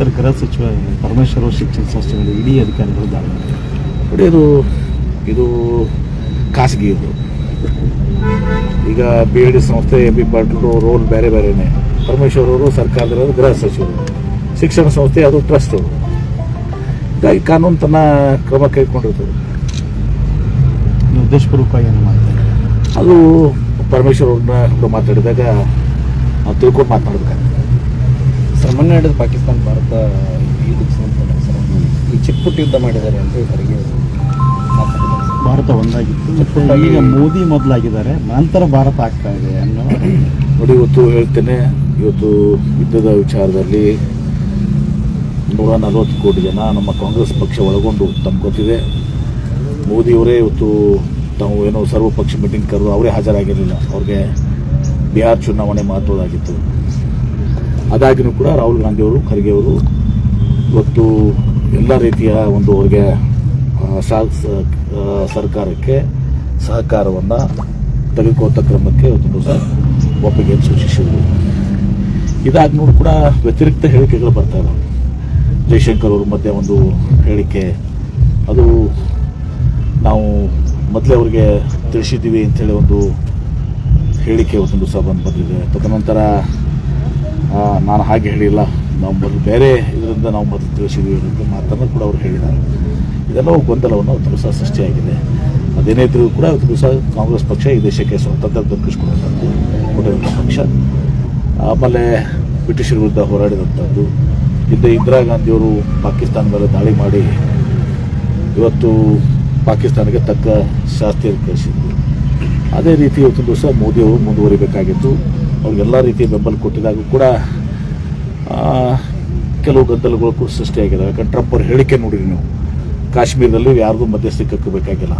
Sir ಗೃಹ ಸಚಿವ ಪರಮೇಶ್ವರ ಅವರು ಶಿಕ್ಷಣ ಸಂಸ್ಥೆಗಳು ಇಡೀ ಅಧಿಕಾರಿಗಳು ದಾಳಿ. ನೋಡಿ ಇದು ಇದು ಖಾಸಗಿ ಇದು. ಈಗ ಬಿ ಎ ಡಿ ಸಂಸ್ಥೆ ಎ ಬಿ ಪಾಟೀಲ್ ರೋಲ್ ಬೇರೆ ಬೇರೆನೆ. ಪರಮೇಶ್ವರ್ ಅವರು ಸರ್ಕಾರದವರು ಗೃಹ ಸಚಿವರು. ಶಿಕ್ಷಣ ಸಂಸ್ಥೆ ಅದು ಟ್ರಸ್ಟ್ ಅವರು. ಹೀಗಾಗಿ ಕಾನೂನು ತನ್ನ ಕ್ರಮ ಕೈಗೊಂಡಿರ್ತದೆ. ನೀವು ಏನು ಮಾಡ್ತಾರೆ? ಅದು ಪರಮೇಶ್ವರ್ ಅವ್ರನ್ನ ಮಾತಾಡಿದಾಗ ನಾವು ತಿಳ್ಕೊಂಡು ಮಾತನಾಡ್ಬೇಕಾಗ್ತದೆ ಸರ್ ಮೊನ್ನೆ ನಡೆದ ಪಾಕಿಸ್ತಾನ ಭಾರತ ಇದಕ್ಕೆ ಸಂಬಂಧಪಟ್ಟ ಸರ್ ಈ ಚಿಕ್ಕಪುಟ್ಟ ಯುದ್ಧ ಮಾಡಿದ್ದಾರೆ ಅಂತ ಇವರಿಗೆ ಭಾರತ ಒಂದಾಗಿತ್ತು ಈಗ ಮೋದಿ ಮೊದಲಾಗಿದ್ದಾರೆ ನಂತರ ಭಾರತ ಆಗ್ತಾ ಇದೆ ಅನ್ನೋ ನೋಡಿ ಇವತ್ತು ಹೇಳ್ತೇನೆ ಇವತ್ತು ಯುದ್ಧದ ವಿಚಾರದಲ್ಲಿ ನೂರ ನಲವತ್ತು ಕೋಟಿ ಜನ ನಮ್ಮ ಕಾಂಗ್ರೆಸ್ ಪಕ್ಷ ಒಳಗೊಂಡು ತಮ್ಗೆ ಗೊತ್ತಿದೆ. ಮೋದಿಯವರೇ ಇವತ್ತು ತಾವು ಏನೋ ಸರ್ವಪಕ್ಷ ಮೀಟಿಂಗ್ ಕರೆದು ಅವರೇ ಹಾಜರಾಗಿರಲಿಲ್ಲ. ಅವ್ರಿಗೆ ಬಿಹಾರ್ ಚುನಾವಣೆ ಮಹತ್ವದಾಗಿತ್ತು ಅದಾಗಿನೂ ಕೂಡ ರಾಹುಲ್ ಗಾಂಧಿ ಅವರು ಖರ್ಗೆ ಅವರು ಇವತ್ತು ಎಲ್ಲ ರೀತಿಯ ಒಂದು ಅವ್ರಿಗೆ ಸರ್ಕಾರಕ್ಕೆ ಸಹಕಾರವನ್ನು ತೆಗೆದುಕೋತ ಕ್ರಮಕ್ಕೆ ಒಪ್ಪಿಗೆ ಸೂಚಿಸಿದರು. ಇದಾದ್ಮೇಲೂ ಕೂಡ ವ್ಯತಿರಿಕ್ತ ಹೇಳಿಕೆಗಳು ಬರ್ತಾ ಇದಾವೆ. ಜೈಶಂಕರ್ ಅವರು ಮಧ್ಯೆ ಒಂದು ಹೇಳಿಕೆ. ಅದು ನಾವು ಮೊದಲೇ ಅವರಿಗೆ ತಿಳಿಸಿದ್ದೀವಿ ಅಂಥೇಳಿ ಒಂದು ಹೇಳಿಕೆ ಇವತ್ತೊಂದು ಸಹ ಬಂದು ಬಂದಿದೆ. ತದನಂತರ ನಾನು ಹಾಗೆ ಹೇಳಿಲ್ಲ. ನಾವು ಮೊದಲು ಬೇರೆ ಇದರಿಂದ ನಾವು ಮೊದಲು ತಿಳಿಸಿದ್ವಿ ಅಂತ ಮಾತನ್ನು ಕೂಡ ಅವರು ಹೇಳಿದ್ದಾರೆ. ಇದೆಲ್ಲ ಗೊಂದಲವನ್ನು ಅವತ್ತು ಸಹ ಸೃಷ್ಟಿಯಾಗಿದೆ. ಅದೇನೇ ಇದ್ರೂ ಕೂಡ ಅವತ್ತು ದಿವಸ ಕಾಂಗ್ರೆಸ್ ಪಕ್ಷ ಈ ದೇಶಕ್ಕೆ ಸ್ವಾತಂತ್ರ್ಯ ದೊರಕಿಸಿಕೊಡುವಂಥದ್ದು ಕೊಟ್ಟಿರುವಂಥ ಪಕ್ಷ, ಆಮೇಲೆ ಬ್ರಿಟಿಷರ ವಿರುದ್ಧ ಹೋರಾಡಿದಂಥದ್ದು, ಹಿಂದೆ ಇಂದಿರಾ ಗಾಂಧಿಯವರು ಪಾಕಿಸ್ತಾನ ಮೇಲೆ ದಾಳಿ ಮಾಡಿ ಇವತ್ತು ಪಾಕಿಸ್ತಾನಕ್ಕೆ ತಕ್ಕ ಶಾಸ್ತಿಯನ್ನು ಕಳಿಸಿದ್ರು ಅದೇ ರೀತಿ ಇವತ್ತು ದಿವಸ ಮೋದಿಯವರು ಮುಂದುವರಿಬೇಕಾಗಿತ್ತು. ಅವ್ರಿಗೆಲ್ಲ ರೀತಿಯ ಬೆಂಬಲ ಕೊಟ್ಟಿದಾಗ ಕೂಡ ಕೆಲವು ಗದ್ದಲಗಳು ಕೂಡ ಸೃಷ್ಟಿಯಾಗಿದೆ. ಯಾಕಂದ್ರೆ ಟ್ರಂಪ್ ಅವ್ರ ಹೇಳಿಕೆ ನೋಡಿರಿ ನೀವು. ಕಾಶ್ಮೀರದಲ್ಲಿ ಯಾರಿಗೂ ಮಧ್ಯಸ್ಥಿಕೆ ಬೇಕಾಗಿಲ್ಲ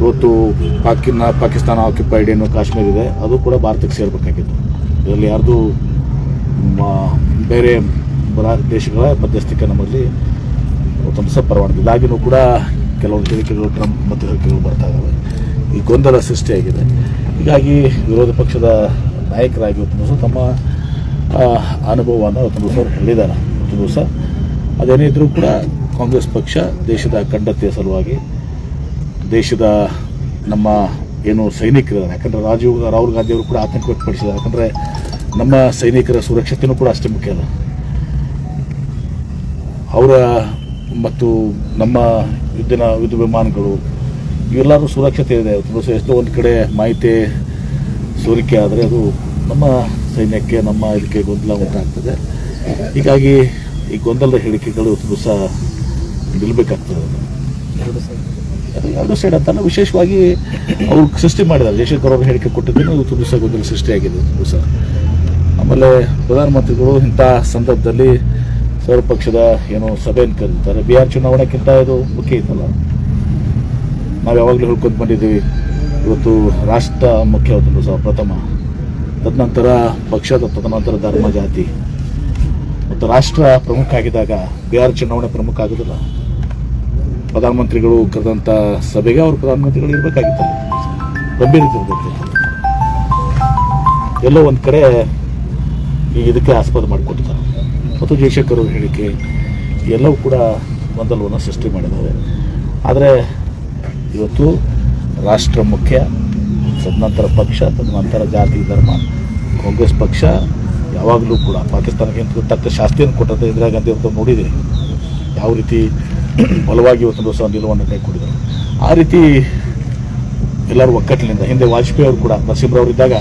ಇವತ್ತು ಪಾಕಿನ, ಪಾಕಿಸ್ತಾನ ಆಕ್ಯುಪೈಡ್ ಏನು ಕಾಶ್ಮೀರ ಇದೆ, ಅದು ಕೂಡ ಭಾರತಕ್ಕೆ ಸೇರಬೇಕಾಗಿತ್ತು. ಇದರಲ್ಲಿ ಯಾರ್ದು ಬೇರೆ ದೇಶಗಳ ಮಧ್ಯಸ್ಥಿಕೆ ನಮ್ಮಲ್ಲಿ ಒಂದು ಸಹ ಪರವಾನಗಿ ಇದಾಗಿನೂ ಕೂಡ ಕೆಲವೊಂದು ಹೇಳಿಕೆಗಳು ಟ್ರಂಪ್ ಮತ್ತು ಹೇಳಿಕೆಗಳು ಬರ್ತಾ ಇದ್ದಾವೆ ಈ ಗೊಂದಲ ಸೃಷ್ಟಿಯಾಗಿದೆ. ಹೀಗಾಗಿ ವಿರೋಧ ಪಕ್ಷದ ನಾಯಕರಾಗಿ ಇವತ್ತು ದಿವಸ ತಮ್ಮ ಅನುಭವವನ್ನು ಇವತ್ತು ದಿವಸ ಹೇಳಿದ್ದಾರೆ. ಇವತ್ತು ದಿವಸ ಅದೇನೇ ಇದ್ದರೂ ಕೂಡ ಕಾಂಗ್ರೆಸ್ ಪಕ್ಷ ದೇಶದ ಅಖಂಡತೆಯ ಸಲುವಾಗಿ ದೇಶದ ನಮ್ಮ ಏನು ಸೈನಿಕರಿದ್ದಾರೆ. ಯಾಕಂದರೆ ರಾಜೀವ್ ರಾಹುಲ್ ಗಾಂಧಿ ಅವರು ಕೂಡ ಆತಂಕ ವ್ಯಕ್ತಪಡಿಸಿದ್ದಾರೆ. ಯಾಕಂದರೆ ನಮ್ಮ ಸೈನಿಕರ ಸುರಕ್ಷತೆಯೂ ಕೂಡ ಅಷ್ಟೇ ಮುಖ್ಯ ಅಲ್ಲ. ಅವರ ಮತ್ತು ನಮ್ಮ ಯುದ್ಧನ, ಯುದ್ಧ ವಿಮಾನಗಳು ಇವೆಲ್ಲರೂ ಸುರಕ್ಷತೆ ಇದೆ. ಇವತ್ತು ಎಷ್ಟೋ ಒಂದು ಕಡೆ ಮಾಹಿತಿ ಸೋರಿಕೆ ಆದರೆ ಅದು ನಮ್ಮ ಸೈನ್ಯಕ್ಕೆ ನಮ್ಮ ಇದಕ್ಕೆ ಗೊಂದಲ ಉಂಟಾಗ್ತದೆ. ಹೀಗಾಗಿ ಈ ಗೊಂದಲದ ಹೇಳಿಕೆಗಳು ಇವತ್ತು ದಿವಸ ನಿಲ್ಲಬೇಕಾಗ್ತದೆ ಎರಡು ಸೈಡ್ ಅಂತಲ್ಲ ವಿಶೇಷವಾಗಿ ಅವ್ರು ಸೃಷ್ಟಿ ಮಾಡಿದ್ದಾರೆ. ಜಯಶಂಕರ್ ಅವರು ಹೇಳಿಕೆ ಕೊಟ್ಟಿದ್ದೇನೆ ಅದು ದಿವಸ ಗೊಂದಲ ಸೃಷ್ಟಿಯಾಗಿದೆ ಇವತ್ತು ದಿವಸ ಆಮೇಲೆ ಪ್ರಧಾನಮಂತ್ರಿಗಳು ಇಂಥ ಸಂದರ್ಭದಲ್ಲಿ ಸರ್ವಪಕ್ಷದ ಏನು ಸಭೆಯನ್ನು ಕರೀತಾರೆ ಬಿಹಾರ್ ಚುನಾವಣೆಗಿಂತ ಇದು ಮುಖ್ಯ ಇತ್ತಲ್ಲ. ನಾವು ಯಾವಾಗಲೂ ಹೇಳ್ಕೊಂಡು ಬಂದಿದ್ದೀವಿ. ಇವತ್ತು ರಾಷ್ಟ್ರ ಮುಖ್ಯ ಸಹ ಪ್ರಥಮ. ತದನಂತರ ಪಕ್ಷದ ತದನಂತರ ಧರ್ಮ ಜಾತಿ. ಮತ್ತು ರಾಷ್ಟ್ರ ಪ್ರಮುಖ ಆಗಿದ್ದಾಗ ಬಿಹಾರ್ ಚುನಾವಣೆ ಪ್ರಮುಖ ಆಗೋದಿಲ್ಲ. ಪ್ರಧಾನಮಂತ್ರಿಗಳು ಕರೆದಂಥ ಸಭೆಗೆ ಅವರು ಪ್ರಧಾನಮಂತ್ರಿಗಳು ಇರಬೇಕಾಗಿತ್ತಲ್ಲ. ಗಂಭೀರತೆ ಇರಬೇಕು ಎಲ್ಲೋ ಒಂದು ಕಡೆ ಈ ಇದಕ್ಕೆ ಆಸ್ಪದ ಮಾಡಿಕೊಟ್ಟಿದ್ದಾರೆ ಮತ್ತು ಜಯಶಂಕರ್ ಅವ್ರ ಹೇಳಿಕೆ ಎಲ್ಲವೂ ಕೂಡ ಗೊಂದಲವನ್ನು ಸೃಷ್ಟಿ ಮಾಡಿದ್ದಾರೆ. ಆದರೆ ಇವತ್ತು ರಾಷ್ಟ್ರ ಮುಖ್ಯ ತದನಂತರ ಪಕ್ಷ ತದನಂತರ ಜಾತಿ, ಧರ್ಮ. ಕಾಂಗ್ರೆಸ್ ಪಕ್ಷ ಯಾವಾಗಲೂ ಕೂಡ ಪಾಕಿಸ್ತಾನಕ್ಕೆ ತಕ್ಕ ಶಾಸ್ತಿಯನ್ನು ಕೊಟ್ಟಂತೆ ಇಂದಿರಾ ಗಾಂಧಿ ಅಂತ ನೋಡಿದ್ದೀರಿ ಯಾವ ರೀತಿ ಬಲವಾಗಿ ಇವತ್ತು ದಿವಸ ನಿಲುವನ್ನು ಕೈಗೊಂಡಿದ್ರು ಆ ರೀತಿ ಎಲ್ಲರೂ ಒಕ್ಕಟ್ಟಿನಿಂದ ಹಿಂದೆ ವಾಜಪೇಯಿ ಅವರು ಕೂಡ ನರಸಿಂಹರವರು ಇದ್ದಾಗ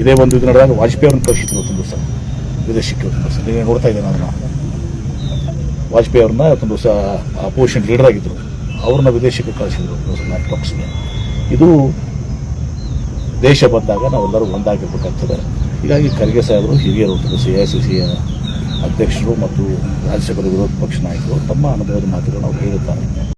ಇದೇ ಒಂದು ಇದು ನಡೆದಾಗ ವಾಜಪೇಯಿ ಅವ್ರನ್ನ ಕಳಿಸಿದ್ರು ಒಂದು ದಿವಸ ವಿದೇಶಕ್ಕೆ ಒಂದು ದಿವಸ ನೋಡ್ತಾ ಇದ್ದೇನೆ ನಾನು? ವಾಜಪೇಯಿ ಅವ್ರನ್ನ ಒಂದು ದಿವಸ ಅಪೋಸಿಷನ್ ಲೀಡರ್ ಆಗಿದ್ದರು ಅವ್ರನ್ನ ವಿದೇಶಕ್ಕೆ ಕಳಿಸಿದ್ರು ಟಾಕ್ಸ್ಗೆ ಇದು ದೇಶ ಬಂದಾಗ ನಾವೆಲ್ಲರೂ ಒಂದಾಗಿರ್ಬೇಕಾಗ್ತದೆ. ಹೀಗಾಗಿ ಖರ್ಗೆ ಸಾಹೇಬರು ಹಿರಿಯರು ಸಿ ಐ ಸಿ ಸಿಯ ಅಧ್ಯಕ್ಷರು ಮತ್ತು ರಾಜ್ಯಸಭೆಯ ವಿರೋಧ ಪಕ್ಷ ನಾಯಕರು ತಮ್ಮ ಅನುಭವದ ಮಾತುಗಳನ್ನು ಅವರು ಹೇಳಿದ್ದಾರೆ.